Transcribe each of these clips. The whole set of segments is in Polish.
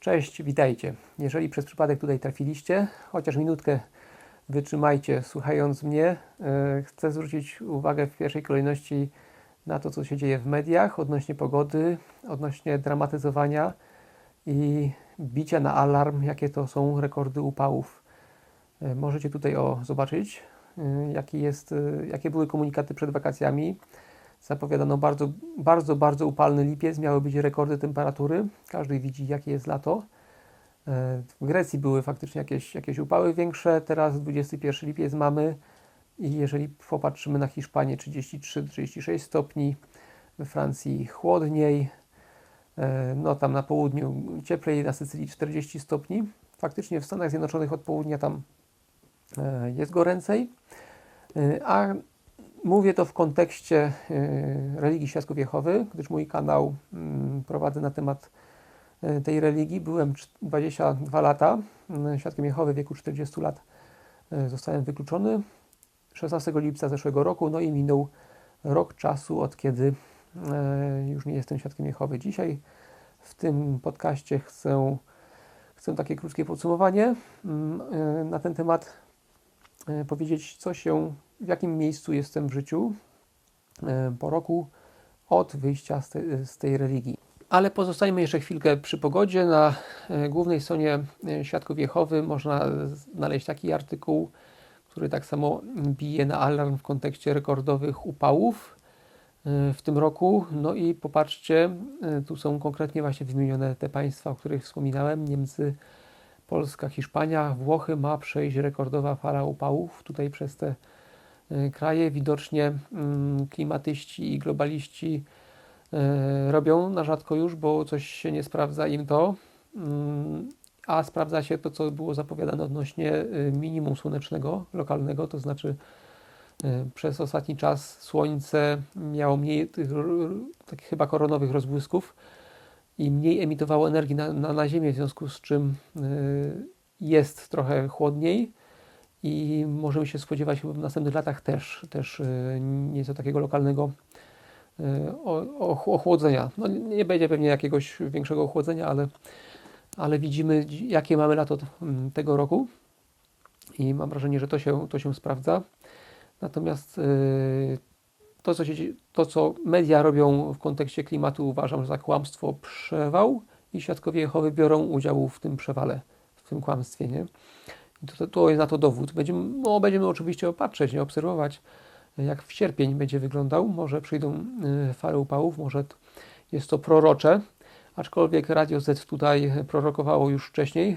Cześć, witajcie. Jeżeli przez przypadek tutaj trafiliście, chociaż minutkę wytrzymajcie słuchając mnie, e, chcę zwrócić uwagę w pierwszej kolejności na to, co się dzieje w mediach odnośnie pogody, odnośnie dramatyzowania i bicia na alarm, jakie to są rekordy upałów. E, możecie tutaj o zobaczyć, e, jaki jest, jakie były komunikaty przed wakacjami. Zapowiadano bardzo, bardzo, bardzo upalny lipiec, miały być rekordy temperatury. Każdy widzi, jakie jest lato. E, w Grecji były faktycznie jakieś, jakieś upały większe, teraz 21 lipiec mamy i jeżeli popatrzymy na Hiszpanię 33-36 stopni, we Francji chłodniej, e, no tam na południu cieplej, na Sycylii 40 stopni. Faktycznie w Stanach Zjednoczonych od południa tam e, jest goręcej, a Mówię to w kontekście y, religii Świadków Jehowy, gdyż mój kanał mm, prowadzę na temat y, tej religii. Byłem 22 lata y, Świadkiem Jehowy w wieku 40 lat. Zostałem wykluczony 16 lipca zeszłego roku, no i minął rok czasu, od kiedy już nie jestem Świadkiem Jehowy. Dzisiaj w tym podcaście chcę, chcę takie krótkie podsumowanie mm, na ten temat powiedzieć, co się w jakim miejscu jestem w życiu e, po roku od wyjścia z, te, z tej religii. Ale pozostańmy jeszcze chwilkę przy pogodzie. Na e, głównej stronie e, Świadków Jehowy można znaleźć taki artykuł, który tak samo bije na alarm w kontekście rekordowych upałów w tym roku. No i popatrzcie, tu są konkretnie właśnie wymienione te państwa, o których wspominałem. Niemcy, Polska, Hiszpania, Włochy ma przejść rekordowa fala upałów tutaj przez te E, kraje. Widocznie mm, klimatyści i globaliści e, robią na rzadko już, bo coś się nie sprawdza im to, mm, a sprawdza się to, co było zapowiadane odnośnie e, minimum słonecznego lokalnego, to znaczy przez ostatni czas słońce miało mniej tych takich chyba koronowych rozbłysków i mniej emitowało energii na, na, na Ziemię, w związku z czym jest trochę chłodniej i możemy się spodziewać w następnych latach też, też e, nieco takiego lokalnego e, ochłodzenia. No, nie będzie pewnie jakiegoś większego ochłodzenia, ale, ale widzimy, jakie mamy lato tego roku i mam wrażenie, że to się, to się sprawdza. Natomiast e, to co, się, to, co media robią w kontekście klimatu, uważam za kłamstwo, przewał i świadkowie Jehowy biorą udział w tym przewale, w tym kłamstwie. Nie? To, to jest na to dowód. Będziemy, no, będziemy oczywiście opatrzeć, nie obserwować, jak w sierpień będzie wyglądał. Może przyjdą y, fale upałów, może jest to prorocze, aczkolwiek Radio Z tutaj prorokowało już wcześniej.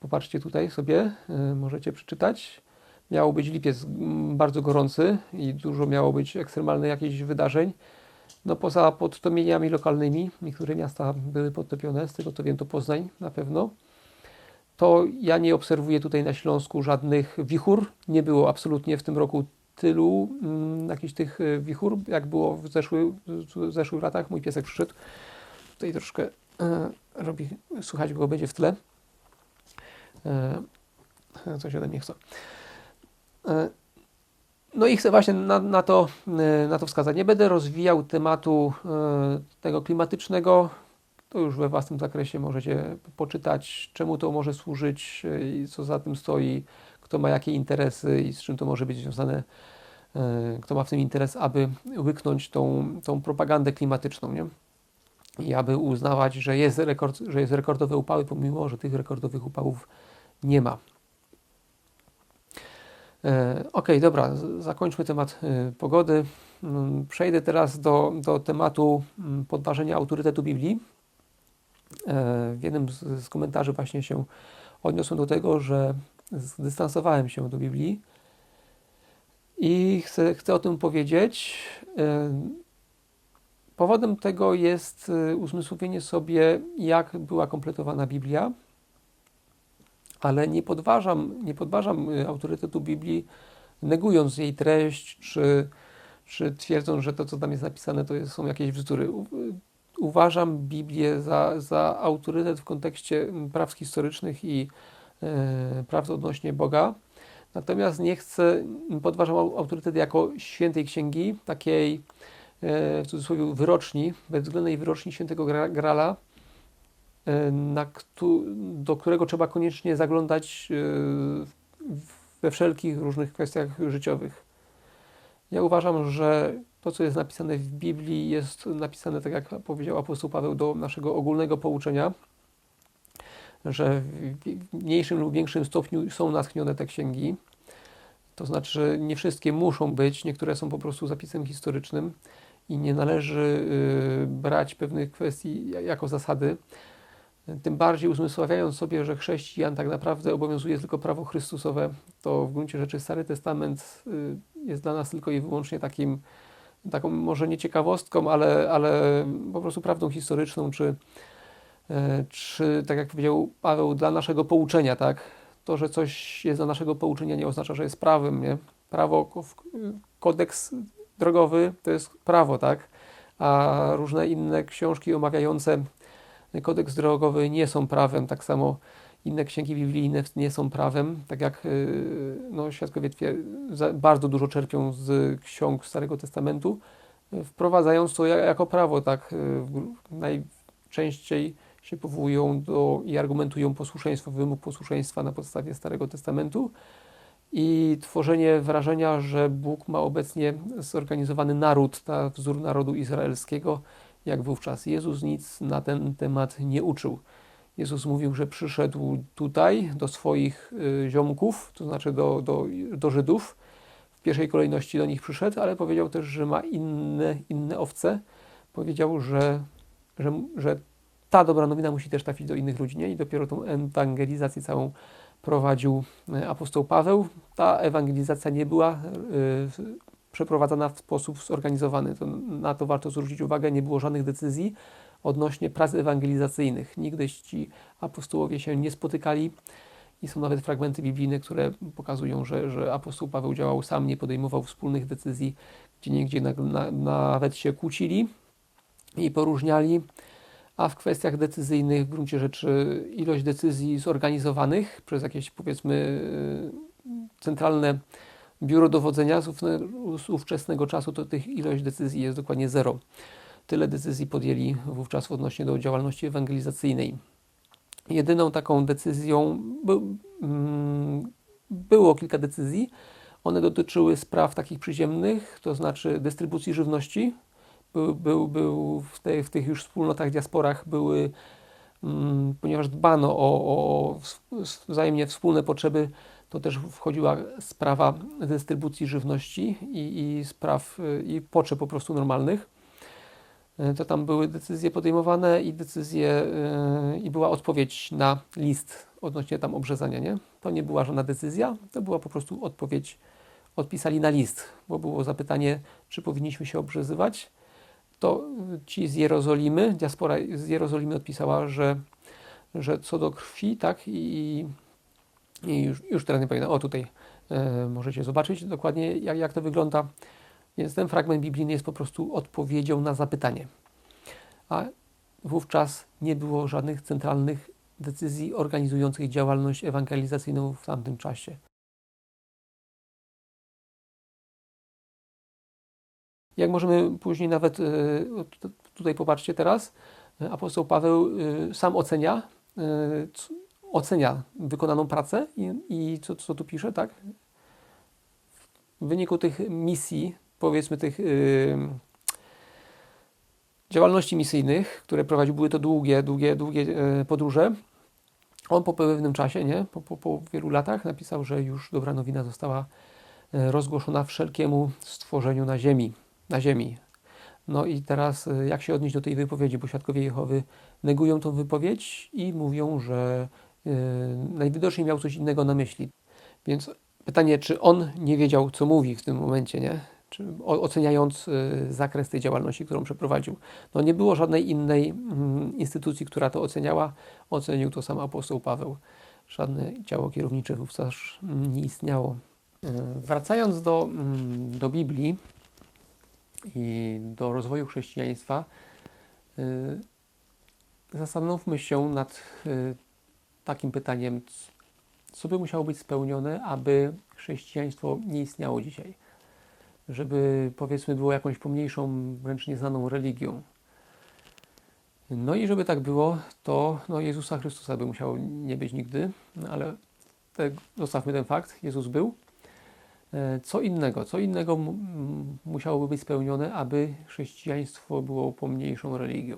Popatrzcie tutaj sobie, y, możecie przeczytać. Miało być lipiec bardzo gorący i dużo miało być ekstremalnych jakichś wydarzeń. No poza podtopieniami lokalnymi, niektóre miasta były podtopione, z tego to wiem to Poznań na pewno to ja nie obserwuję tutaj na Śląsku żadnych wichur. Nie było absolutnie w tym roku tylu mm, jakichś tych e, wichur, jak było w, zeszły, w zeszłych latach. Mój piesek przyszedł. Tutaj troszkę e, robi, słuchać go będzie w tle. E, coś ode mnie chce. E, no i chcę właśnie na, na, to, e, na to wskazać. Nie będę rozwijał tematu e, tego klimatycznego, to już we własnym zakresie możecie poczytać, czemu to może służyć co za tym stoi, kto ma jakie interesy i z czym to może być związane, kto ma w tym interes, aby łyknąć tą, tą propagandę klimatyczną, nie? I aby uznawać, że jest, rekord, że jest rekordowe upały, pomimo, że tych rekordowych upałów nie ma. E, ok, dobra, zakończmy temat e, pogody. Mm, przejdę teraz do, do tematu mm, podważenia autorytetu Biblii. E, w jednym z, z komentarzy właśnie się odniosłem do tego, że zdystansowałem się do Biblii i chcę, chcę o tym powiedzieć. Powodem tego jest uzmysłowienie sobie, jak była kompletowana Biblia, ale nie podważam, nie podważam autorytetu Biblii, negując jej treść, czy, czy twierdząc, że to, co tam jest napisane, to są jakieś bzdury uważam Biblię za, za autorytet w kontekście praw historycznych i e, praw odnośnie Boga. Natomiast nie chcę, podważam autorytet jako świętej księgi, takiej w cudzysłowie wyroczni, bezwzględnej wyroczni świętego Grala, e, do którego trzeba koniecznie zaglądać we wszelkich różnych kwestiach życiowych. Ja uważam, że to, co jest napisane w Biblii, jest napisane, tak jak powiedział apostoł Paweł, do naszego ogólnego pouczenia, że w mniejszym lub większym stopniu są natchnione te księgi. To znaczy, nie wszystkie muszą być, niektóre są po prostu zapisem historycznym i nie należy y, brać pewnych kwestii jako zasady. Tym bardziej uzmysławiając sobie, że chrześcijan tak naprawdę obowiązuje tylko prawo Chrystusowe, to w gruncie rzeczy Stary Testament y, jest dla nas tylko i wyłącznie takim, taką może nie ciekawostką, ale, ale po prostu prawdą historyczną, czy, e, czy tak jak powiedział Paweł, dla naszego pouczenia, tak? To, że coś jest dla naszego pouczenia nie oznacza, że jest prawem, nie? Prawo, kodeks drogowy to jest prawo, tak? A różne inne książki omawiające kodeks drogowy nie są prawem, tak samo inne księgi biblijne nie są prawem, tak jak y, no, świadkowie bardzo dużo czerpią z ksiąg Starego Testamentu, wprowadzając to jako prawo, tak y, najczęściej się powołują do i argumentują posłuszeństwo, wymóg posłuszeństwa na podstawie Starego Testamentu i tworzenie wrażenia, że Bóg ma obecnie zorganizowany naród na wzór narodu izraelskiego, jak wówczas Jezus nic na ten temat nie uczył. Jezus mówił, że przyszedł tutaj do swoich y, ziomków, to znaczy do, do, do Żydów. W pierwszej kolejności do nich przyszedł, ale powiedział też, że ma inne, inne owce. Powiedział, że, że, że ta dobra nowina musi też trafić do innych ludzi. Nie? I dopiero tą ewangelizację całą prowadził y, apostoł Paweł. Ta ewangelizacja nie była y, przeprowadzana w sposób zorganizowany. To, na to warto zwrócić uwagę. Nie było żadnych decyzji odnośnie prac ewangelizacyjnych. Nigdy ci apostołowie się nie spotykali i są nawet fragmenty biblijne, które pokazują, że, że apostoł Paweł działał sam, nie podejmował wspólnych decyzji, gdzie niegdzie na, na, nawet się kłócili i poróżniali. A w kwestiach decyzyjnych, w gruncie rzeczy, ilość decyzji zorganizowanych przez jakieś, powiedzmy, centralne biuro dowodzenia z ówczesnego czasu, to tych ilość decyzji jest dokładnie zero. Tyle decyzji podjęli wówczas odnośnie do działalności ewangelizacyjnej. Jedyną taką decyzją by, mm, było kilka decyzji. One dotyczyły spraw takich przyziemnych, to znaczy dystrybucji żywności. Był, był, był w, te, w tych już wspólnotach, diasporach były, mm, ponieważ dbano o, o wzajemnie wspólne potrzeby, to też wchodziła sprawa dystrybucji żywności i, i spraw i potrzeb po prostu normalnych. E, to tam były decyzje podejmowane i decyzje, yy, i była odpowiedź na list odnośnie tam obrzezania, nie? To nie była żadna decyzja, to była po prostu odpowiedź, odpisali na list, bo było zapytanie, czy powinniśmy się obrzezywać. To ci z Jerozolimy, diaspora z Jerozolimy odpisała, że, że co do krwi, tak, i, i już, już teraz nie pamiętam, o tutaj yy, możecie zobaczyć dokładnie, jak, jak to wygląda. Więc ten fragment biblijny jest po prostu odpowiedzią na zapytanie. A wówczas nie było żadnych centralnych decyzji organizujących działalność ewangelizacyjną w tamtym czasie. Jak możemy później nawet, e, tutaj popatrzcie teraz, apostoł Paweł e, sam ocenia, e, ocenia wykonaną pracę i, i co, co tu pisze, tak? W wyniku tych misji, powiedzmy tych yy, działalności misyjnych, które prowadził, były to długie, długie, długie yy, podróże. On po pewnym czasie, nie, po, po, po wielu latach napisał, że już dobra nowina została yy, rozgłoszona wszelkiemu stworzeniu na ziemi. Na ziemi. No i teraz yy, jak się odnieść do tej wypowiedzi, bo świadkowie Jehowy negują tą wypowiedź i mówią, że najwidoczniej miał coś innego na myśli. Więc pytanie, czy on nie wiedział, co mówi w tym momencie, nie? czy oceniając y, zakres tej działalności, którą przeprowadził. No nie było żadnej innej mm, instytucji, która to oceniała. Ocenił to sam apostoł Paweł. Żadne ciało kierownicze wówczas nie istniało. Y, wracając do, mm, do Biblii i do rozwoju chrześcijaństwa, y, zastanówmy się nad takim pytaniem, co by musiało być spełnione, aby chrześcijaństwo nie istniało dzisiaj żeby powiedzmy było jakąś pomniejszą, wręcz nieznaną religią. No i żeby tak było, to no Jezusa Chrystusa by musiało nie być nigdy, no ale te, zostawmy ten fakt, Jezus był. E, Co innego, co innego musiałoby być spełnione, aby chrześcijaństwo było pomniejszą religią.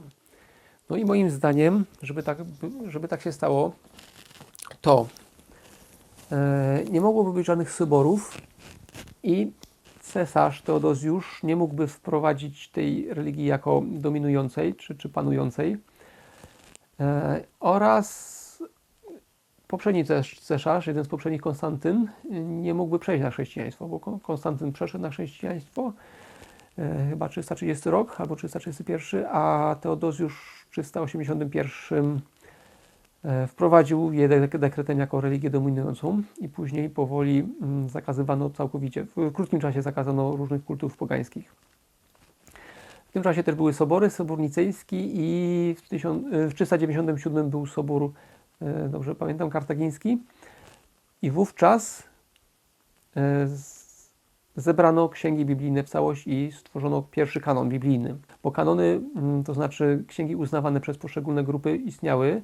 No i moim zdaniem, żeby tak, by- żeby tak się stało, to e, nie mogłoby być żadnych soborów i cesarz Teodozjusz nie mógłby wprowadzić tej religii jako dominującej czy, czy panującej. E, oraz poprzedni ces- cesarz, jeden z poprzednich Konstantyn, nie mógłby przejść na chrześcijaństwo, bo Kon- Konstantyn przeszedł na chrześcijaństwo chyba 330 rok albo 331, a Teodozjusz w 381 e, wprowadził je dek- dekretem jako religię dominującą i później powoli mm, zakazywano całkowicie, w krótkim czasie zakazano różnych kultów pogańskich. W tym czasie też były sobory, sobór nicejski i w, tysiąc, e, w 397 był sobór, e, dobrze pamiętam, kartagiński i wówczas e, z- zebrano księgi biblijne w całość i stworzono pierwszy kanon biblijny. Bo kanony, mm, to znaczy księgi uznawane przez poszczególne grupy istniały,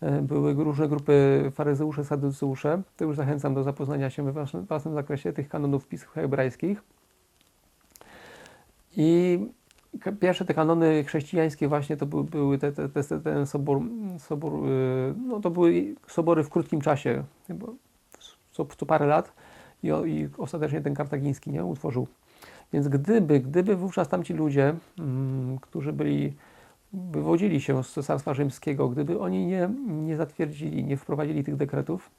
E, były różne grupy faryzeusze, saduceusze. To już zachęcam do zapoznania się we własnym, zakresie tych kanonów pism hebrajskich. I pierwsze te kanony chrześcijańskie właśnie to były, były te, te, te, ten sobór, sobór y, no to były sobory w krótkim czasie, co, co parę lat i, i ostatecznie ten kartagiński nie utworzył. Więc gdyby, gdyby wówczas tamci ludzie, mm, którzy byli wywodzili się z Cesarstwa Rzymskiego, gdyby oni nie, nie zatwierdzili, nie wprowadzili tych dekretów,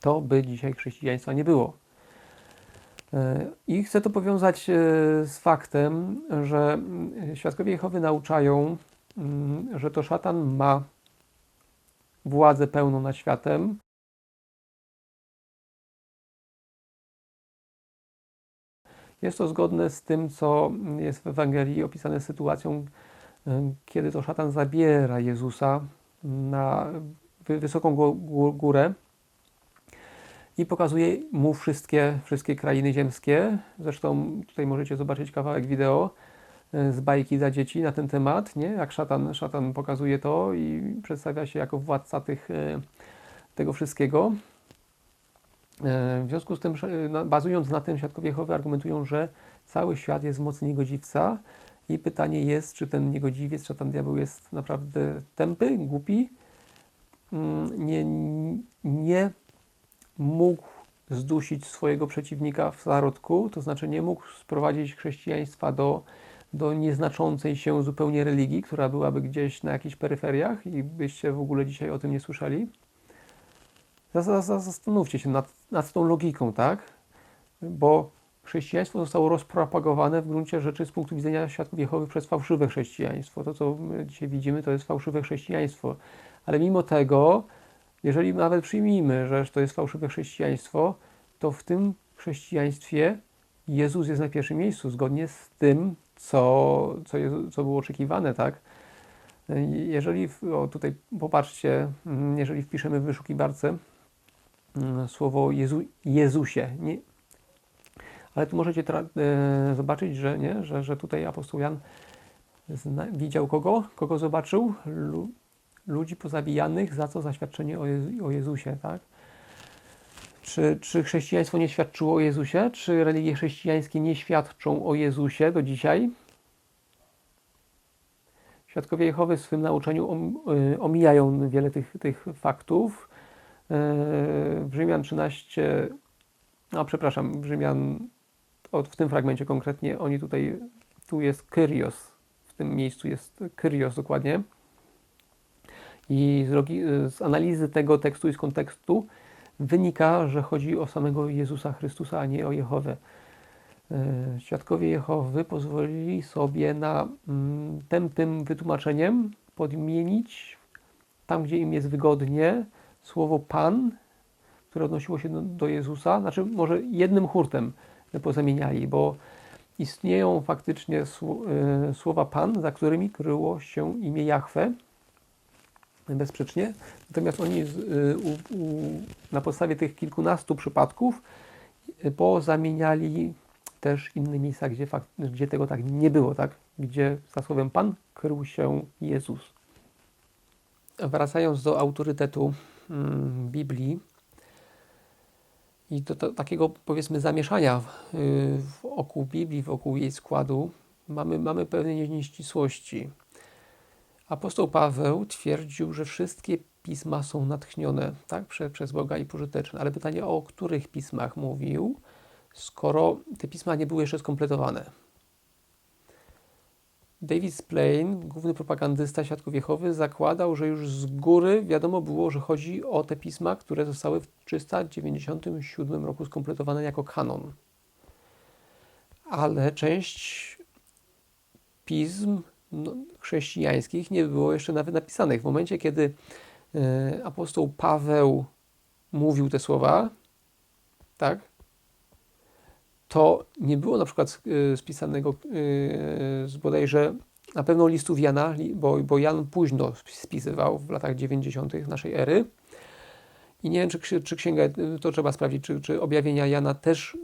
to by dzisiaj chrześcijaństwa nie było. E, I chcę to powiązać e, z faktem, że mm, świadkowie Jehowy nauczają, mm, że to szatan ma władzę pełną nad światem. Jest to zgodne z tym, co jest w Ewangelii opisane sytuacją, e, kiedy to szatan zabiera Jezusa na wy- wysoką gó- gó- górę i pokazuje mu wszystkie, wszystkie krainy ziemskie. Zresztą tutaj możecie zobaczyć kawałek wideo e, z bajki dla dzieci na ten temat, nie? jak szatan, szatan pokazuje to i przedstawia się jako władca tych, e, tego wszystkiego. E, W związku z tym, no, bazując na tym, świadkowie Jehowy argumentują, że cały świat jest w mocy niegodziwca i pytanie jest, czy ten niegodziwiec, szatan diabeł jest naprawdę tępy, głupi, Mm, nie, nie mógł zdusić swojego przeciwnika w zarodku, to znaczy nie mógł sprowadzić chrześcijaństwa do, do nieznaczącej się zupełnie religii, która byłaby gdzieś na jakichś peryferiach i byście w ogóle dzisiaj o tym nie słyszeli. Zas- zas- Zastanówcie się nad, nad tą logiką, tak? Bo chrześcijaństwo zostało rozpropagowane w gruncie rzeczy z punktu widzenia świadków Jehowy przez fałszywe chrześcijaństwo. To, co dzisiaj widzimy, to jest fałszywe chrześcijaństwo. Ale mimo tego, jeżeli nawet przyjmijmy, że to jest fałszywe chrześcijaństwo, to w tym chrześcijaństwie Jezus jest na pierwszym miejscu, zgodnie z tym, co, co, Jezu, co było oczekiwane, tak? Jeżeli, o tutaj popatrzcie, mm, jeżeli wpiszemy w wyszukiwarce słowo Jezu, Jezusie, nie, ale tu możecie e, zobaczyć, że, nie, że, że tutaj apostoł Jan widział kogo? Kogo zobaczył? Lu, ludzi pozabijanych, za co zaświadczenie o, Jezu, o Jezusie, tak? Czy, czy chrześcijaństwo nie świadczyło o Jezusie? Czy religie chrześcijańskie nie świadczą o Jezusie do dzisiaj? Świadkowie Jehowy w swym nauczaniu om, y, omijają wiele tych, tych faktów. W Rzymian 13, no przepraszam, w Rzymian, w tym fragmencie konkretnie, oni tutaj, tu jest Kyrios, w tym miejscu jest Kyrios dokładnie. I z, z analizy tego tekstu i z kontekstu wynika, że chodzi o samego Jezusa Chrystusa, a nie o Jehowę. E, Świadkowie Jehowy pozwolili sobie na mm, tępym wytłumaczeniem podmienić tam, gdzie im jest wygodnie, słowo Pan, które odnosiło się do, do Jezusa, znaczy może jednym hurtem pozamieniali, bo istnieją faktycznie e, słowa Pan, za którymi kryło się imię Jahwe, bezsprzecznie. Natomiast oni y, u, u, na podstawie tych kilkunastu przypadków y, pozamieniali też inne miejsca, gdzie, fakt, gdzie tego tak nie było, tak? gdzie za słowem Pan krył się Jezus. Wracając do autorytetu mm, Biblii i do, takiego powiedzmy zamieszania y, wokół Biblii, wokół jej składu, mamy, mamy pewne nieścisłości. Apostoł Paweł twierdził, że wszystkie pisma są natchnione tak, przez Boga i pożyteczne. Ale pytanie, o których pismach mówił, skoro te pisma nie były jeszcze skompletowane. David Splane, główny propagandysta Świadków Jehowy, zakładał, że już z góry wiadomo było, że chodzi o te pisma, które zostały w 397 roku skompletowane jako kanon. Ale część pism no, chrześcijańskich nie było jeszcze nawet napisanych. W momencie, kiedy e, apostoł Paweł mówił te słowa, tak, to nie było na przykład e, spisanego z bodajże na pewno listów Jana, bo, bo Jan późno spisywał w latach 90. naszej ery. I nie wiem, czy, czy księga, to trzeba sprawdzić, czy, czy objawienia Jana też,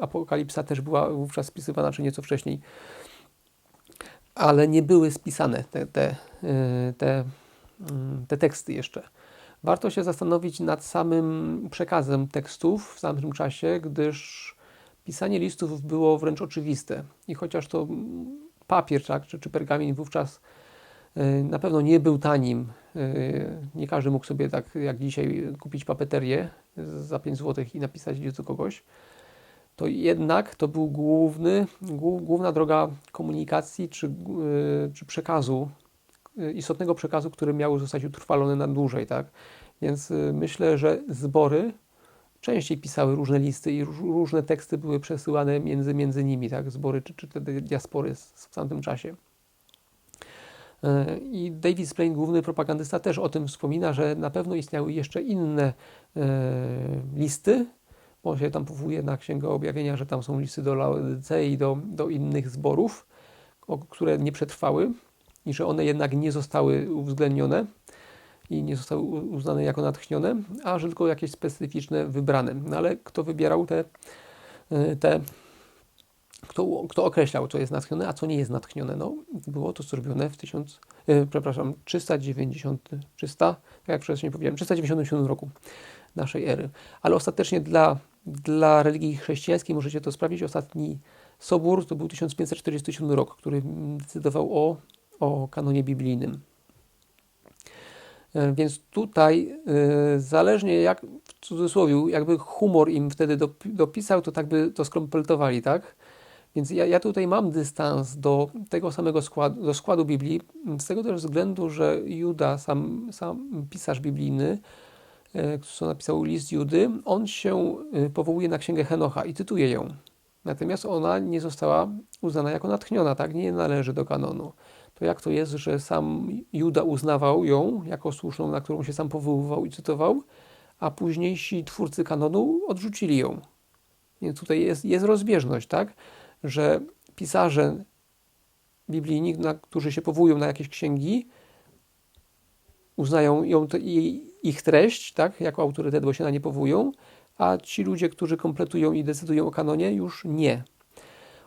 apokalipsa też była wówczas spisywana, czy nieco wcześniej ale nie były spisane te, te, y, te, mm, te teksty jeszcze. Warto się zastanowić nad samym przekazem tekstów w tamtym czasie, gdyż pisanie listów było wręcz oczywiste. I chociaż to papier tak, czy, czy pergamin wówczas y, na pewno nie był tanim, y, nie każdy mógł sobie tak jak dzisiaj kupić papeterię za 5 zł i napisać list do kogoś, to jednak to był główny, główna droga komunikacji czy, yy, czy przekazu, istotnego przekazu, który miał zostać utrwalony na dłużej. Tak? Więc myślę, że zbory częściej pisały różne listy i różne teksty były przesyłane między, między nimi, tak? zbory czy, czy te diaspory w tamtym czasie. I David Splane, główny propagandysta, też o tym wspomina, że na pewno istniały jeszcze inne listy, on się tam powołuje na Księgę Objawienia, że tam są listy do Laodycei, do, do innych zborów, które nie przetrwały i że one jednak nie zostały uwzględnione i nie zostały uznane jako natchnione, a że tylko jakieś specyficzne wybrane. No ale kto wybierał te, e, te kto, kto określał, co jest natchnione, a co nie jest natchnione? No, było to zrobione w 1000, e, przepraszam, 390, 300, tak jak wcześniej powiedziałem, 397 roku naszej ery. Ale ostatecznie dla dla religii chrześcijańskiej możecie to sprawdzić. Ostatni sobór to był 1547 rok, który decydował o, o kanonie biblijnym. E, więc tutaj, yy, zależnie jak w cudzysłowie, jakby humor im wtedy dopisał, to tak by to skompletowali, tak? Więc ja, ja tutaj mam dystans do tego samego składu, do składu Biblii, z tego też względu, że Juda, sam, sam pisarz biblijny, E, co napisał list Judy, on się e, powołuje na księgę Henocha i cytuje ją. Natomiast ona nie została uznana jako natchniona, tak? Nie należy do kanonu. To jak to jest, że sam Juda uznawał ją jako słuszną, na którą się sam powoływał i cytował, a późniejsi twórcy kanonu odrzucili ją. Więc tutaj jest, jest rozbieżność, tak? Że pisarze biblijni, na, którzy się powołują na jakieś księgi, uznają ją ich treść, tak, jako autorytet, bo się na nie powołują, a ci ludzie, którzy kompletują i decydują o kanonie, już nie.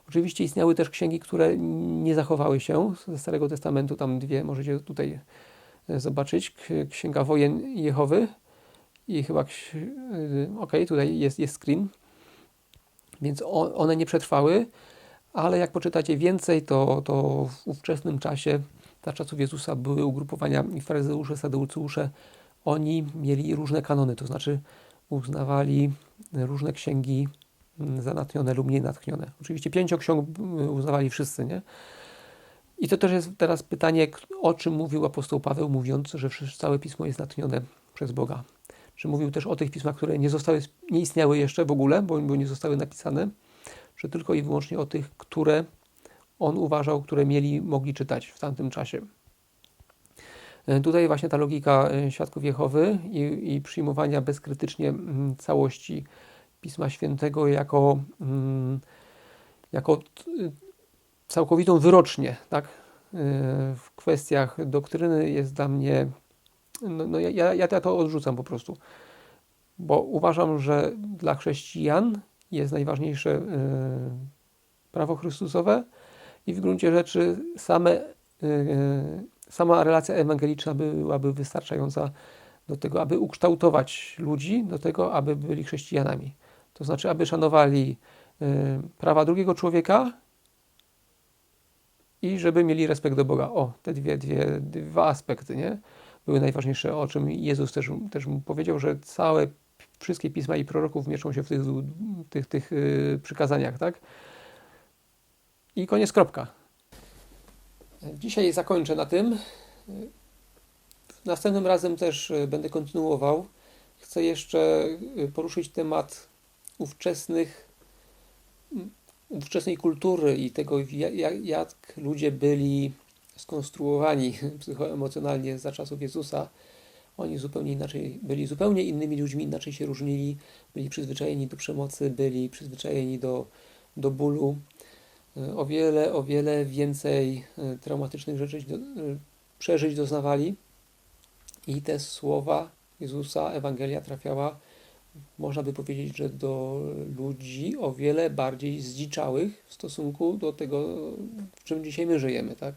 Oczywiście istniały też księgi, które nie zachowały się. Ze Starego Testamentu, tam dwie możecie tutaj e, zobaczyć. Księga Wojen Jehowy i chyba, e, ok, tutaj jest, jest screen, więc one nie przetrwały, ale jak poczytacie więcej, to, to w ówczesnym czasie, za czasów Jezusa, były ugrupowania i faryzeusze, sadeuceusze, oni mieli różne kanony, to znaczy uznawali różne księgi mm, za natchnione lub nie natchnione. Oczywiście pięcioksiąg mm, uznawali wszyscy, nie? I to też jest teraz pytanie, o czym mówił apostoł Paweł, mówiąc, że całe pismo jest natchnione przez Boga. Czy mówił też o tych pismach, które nie, zostały, nie istniały jeszcze w ogóle, bo, bo nie zostały napisane, czy tylko i wyłącznie o tych, które on uważał, które mieli, mogli czytać w tamtym czasie. E, tutaj właśnie ta logika e, świadków Jehowy i, i przyjmowania bezkrytycznie mm, całości Pisma Świętego jako, mm, jako całkowitą wyrocznię tak? E, w kwestiach doktryny jest dla mnie, no, no ja, ja to odrzucam po prostu, bo uważam, że dla chrześcijan jest najważniejsze prawo Chrystusowe i w gruncie rzeczy same, y, y, sama relacja ewangeliczna byłaby wystarczająca do tego, aby ukształtować ludzi, do tego, aby byli chrześcijanami. To znaczy, aby szanowali y, prawa drugiego człowieka i żeby mieli respekt do Boga. O, te dwie, dwie, dwa aspekty, nie? Były najważniejsze, o czym Jezus też, też mu powiedział, że całe, wszystkie pisma i proroków mieszczą się w tych, tych, tych yy, przykazaniach, tak? I koniec, kropka. Dzisiaj zakończę na tym. Następnym razem też y, będę kontynuował. Chcę jeszcze y, poruszyć temat ówczesnych, ówczesnej kultury i tego, jak, jak ludzie byli skonstruowani psychoemocjonalnie za czasów Jezusa. Oni zupełnie inaczej byli, zupełnie innymi ludźmi, inaczej się różnili, byli przyzwyczajeni do przemocy, byli przyzwyczajeni do, do bólu. Y, o wiele, o wiele więcej traumatycznych rzeczy przeżyć doznawali. I te słowa Jezusa, Ewangelia trafiała, można by powiedzieć, że do ludzi o wiele bardziej zdziczałych w stosunku do tego, w czym dzisiaj my żyjemy, tak?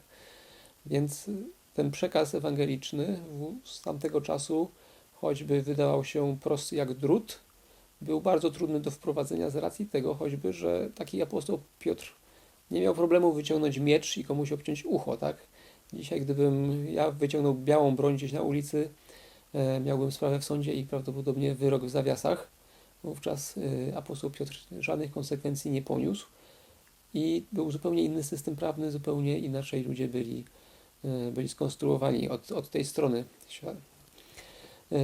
Więc ten przekaz ewangeliczny z tamtego czasu, choćby wydawał się prosty jak drut, był bardzo trudny do wprowadzenia z racji tego choćby, że taki apostoł Piotr nie miał problemu wyciągnąć miecz i komuś obciąć ucho, tak? Dzisiaj, gdybym ja wyciągnął białą broń gdzieś na ulicy, miałbym sprawę w sądzie i prawdopodobnie wyrok w zawiasach. Wówczas e, apostoł Piotr żadnych konsekwencji nie poniósł i był zupełnie inny system prawny, zupełnie inaczej ludzie byli, e, byli skonstruowani od, od tej strony.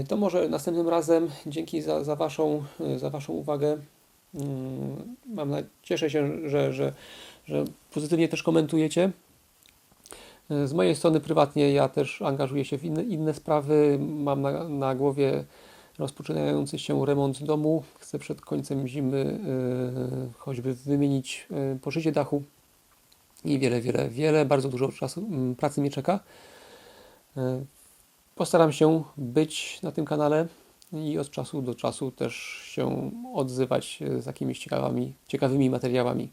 To może następnym razem, dzięki za, za, waszą, za Waszą uwagę. Mm, mam na, cieszę się, że, że, że pozytywnie też komentujecie. Z mojej strony prywatnie ja też angażuję się w inne, inne sprawy. Mam na, na głowie rozpoczynający się remont domu. Chcę przed końcem zimy yy, choćby wymienić yy, poszycie dachu i wiele, wiele, wiele, bardzo dużo czasu, yy, pracy mnie czeka. Yy, postaram się być na tym kanale i od czasu do czasu też się odzywać z jakimiś ciekawymi, ciekawymi materiałami.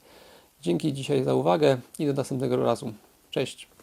Dzięki dzisiaj za uwagę i do następnego razu. Cześć.